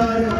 பாரு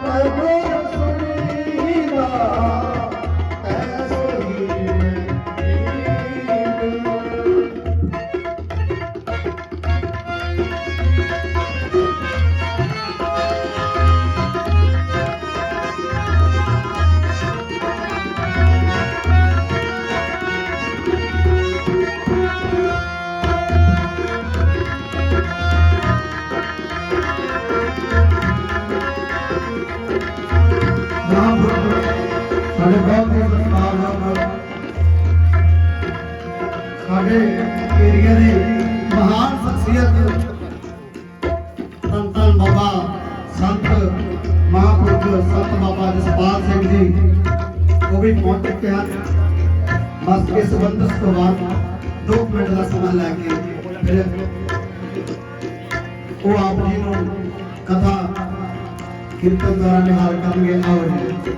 my you. ਬਹੁਤ ਬਹੁਤ ਸਤਿਕਾਰ ਨਾਲ ਸਾਡੇ ਏਰੀਆ ਦੇ ਮਹਾਨ ਸ਼ਖਸੀਅਤ ਧੰਨ ਬਾਬਾ ਸੰਤ ਮਹਾਂਪੁਰਖ ਸੰਤ ਬਾਬਾ ਜਸਪਾਲ ਸਿੰਘ ਜੀ, ਉਹ ਵੀ ਪਹੁੰਚ ਚੁੱਕੇ ਹਨ। ਬਸ ਇਸ ਸੰਬੰਧਸ ਤੋਂ ਬਾਅਦ ਦੋ ਮਿੰਟ ਦਾ ਸਮਾਂ ਲੈ ਕੇ ਫਿਰ ਉਹ ਆਪ ਜੀ ਨੂੰ ਕਥਾ ਕੀਰਤਨ ਦੁਆਰਾ ਨਿਹਾਲ ਕਰਨਗੇ। ਆਓ ਜੀ।